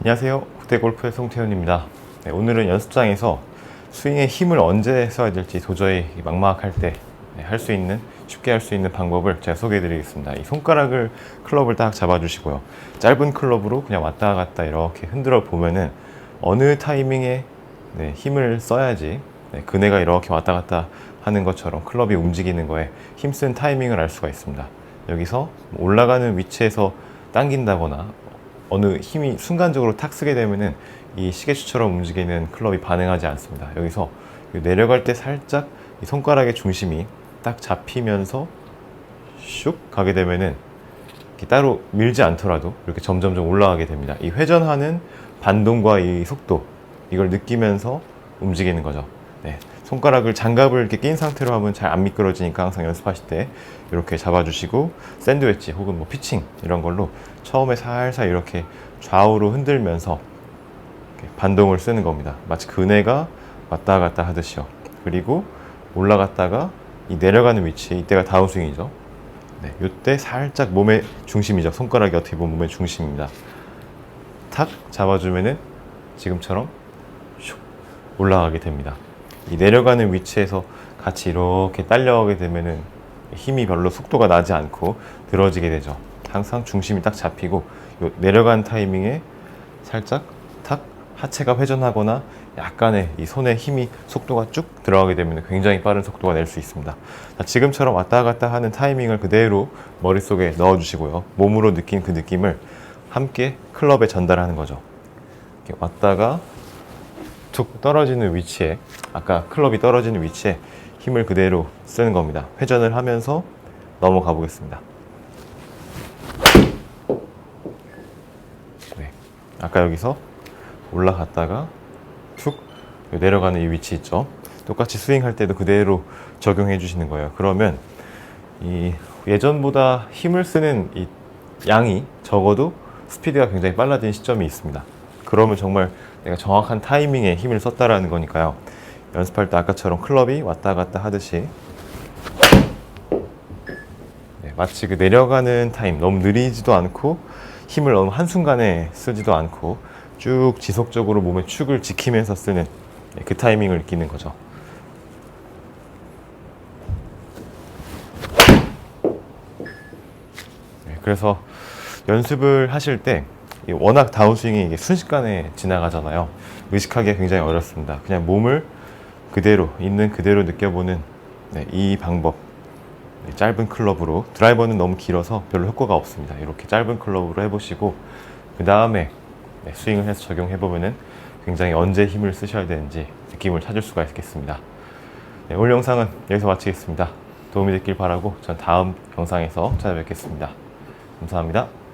안녕하세요. 국대골프의 송태훈입니다. 네, 오늘은 연습장에서 스윙의 힘을 언제 써야 될지 도저히 막막할 때 할 수 있는 쉽게 할 수 있는 방법을 제가 소개해 드리겠습니다. 이 손가락을 클럽을 딱 잡아 주시고요. 짧은 클럽으로 그냥 왔다 갔다 이렇게 흔들어 보면은 어느 타이밍에 네, 힘을 써야지 네, 그네가 이렇게 왔다 갔다 하는 것처럼 클럽이 움직이는 거에 힘쓴 타이밍을 알 수가 있습니다. 여기서 올라가는 위치에서 당긴다거나 어느 힘이 순간적으로 탁 쓰게 되면은 이 시계추처럼 움직이는 클럽이 반응하지 않습니다. 여기서 내려갈 때 살짝 이 손가락의 중심이 딱 잡히면서 슉 가게 되면은 따로 밀지 않더라도 이렇게 점점점 올라가게 됩니다. 이 회전하는 반동과 이 속도 이걸 느끼면서 움직이는 거죠. 네. 손가락을 장갑을 이렇게 낀 상태로 하면 잘 안 미끄러지니까 항상 연습하실 때 이렇게 잡아주시고 샌드웨치 혹은 뭐 피칭 이런 걸로 처음에 살살 이렇게 좌우로 흔들면서 이렇게 반동을 쓰는 겁니다. 마치 그네가 왔다 갔다 하듯이요. 그리고 올라갔다가 이 내려가는 위치 이때가 다운스윙이죠. 네, 이때 살짝 몸의 중심이죠. 손가락이 어떻게 보면 몸의 중심입니다. 탁 잡아주면은 지금처럼 슉 올라가게 됩니다. 이 내려가는 위치에서 같이 이렇게 딸려가게 되면은 힘이 별로 속도가 나지 않고 들어지게 되죠. 항상 중심이 딱 잡히고 요 내려간 타이밍에 살짝 탁 하체가 회전하거나 약간의 이 손에 힘이 속도가 쭉 들어가게 되면 굉장히 빠른 속도가 낼 수 있습니다. 자, 지금처럼 왔다 갔다 하는 타이밍을 그대로 머릿속에 넣어주시고요. 몸으로 느낀 그 느낌을 함께 클럽에 전달하는 거죠. 왔다가 툭 떨어지는 위치에 아까 클럽이 떨어지는 위치에 힘을 그대로 쓰는 겁니다. 회전을 하면서 넘어가 보겠습니다. 네. 아까 여기서 올라갔다가 툭 내려가는 이 위치 있죠. 똑같이 스윙할 때도 그대로 적용해 주시는 거예요. 그러면 이 예전보다 힘을 쓰는 이 양이 적어도 스피드가 굉장히 빨라진 시점이 있습니다. 그러면 정말 내가 정확한 타이밍에 힘을 썼다라는 거니까요. 연습할 때 아까처럼 클럽이 왔다 갔다 하듯이 네, 마치 그 내려가는 타임 너무 느리지도 않고 힘을 너무 한순간에 쓰지도 않고 쭉 지속적으로 몸의 축을 지키면서 쓰는 네, 그 타이밍을 느끼는 거죠. 네, 그래서 연습을 하실 때이 워낙 다운스윙이 순식간에 지나가잖아요. 의식하기가 굉장히 어렵습니다. 그냥 몸을 그대로 있는 그대로 느껴보는 네, 이 방법 네, 짧은 클럽으로 드라이버는 너무 길어서 별로 효과가 없습니다. 이렇게 짧은 클럽으로 해보시고 그 다음에 네, 스윙을 해서 적용해 보면은 굉장히 언제 힘을 쓰셔야 되는지 느낌을 찾을 수가 있겠습니다. 네, 오늘 영상은 여기서 마치겠습니다. 도움이 됐길 바라고 전 다음 영상에서 찾아뵙겠습니다. 감사합니다.